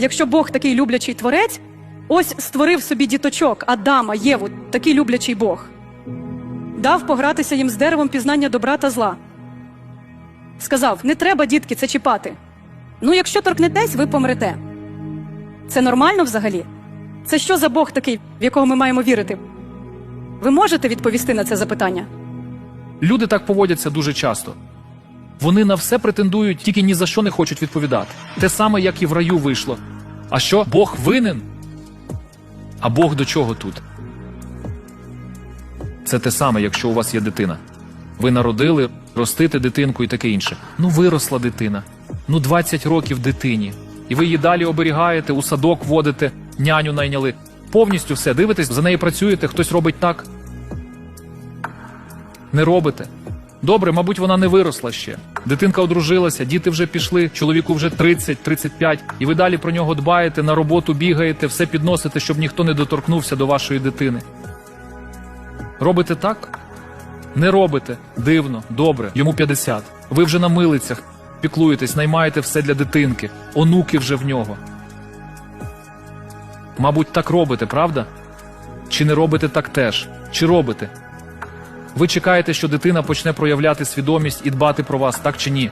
Якщо Бог такий люблячий творець, ось створив собі діточок, Адама, Єву, такий люблячий Бог. Дав погратися їм з деревом пізнання добра та зла. Сказав: не треба, дітки, це чіпати. Ну, якщо торкнетесь, ви помрете. Це нормально взагалі? Це що за Бог такий, в якого ми маємо вірити? Ви можете відповісти на це запитання? Люди так поводяться дуже часто. Вони на все претендують, тільки ні за що не хочуть відповідати. Те саме, як і в раю вийшло. А що, Бог винен? А Бог до чого тут? Це те саме, якщо у вас є дитина. Ви народили, ростите дитинку і таке інше. Ну, виросла дитина. Ну, 20 років дитині. І ви її далі оберігаєте, у садок водите, няню найняли. Повністю все дивитесь, за неї працюєте, хтось робить так. Не робите. Добре, мабуть, вона не виросла ще. Дитинка одружилася, діти вже пішли, чоловіку вже 30-35, і ви далі про нього дбаєте, на роботу бігаєте, все підносите, щоб ніхто не доторкнувся до вашої дитини. Робите так? Не робите. Дивно, добре, йому 50. Ви вже на милицях, піклуєтесь, наймаєте все для дитинки, онуки вже в нього. Мабуть, так робите, правда? Чи не робите так теж? Чи робите? Ви чекаєте, що дитина почне проявляти свідомість і дбати про вас, так чи ні?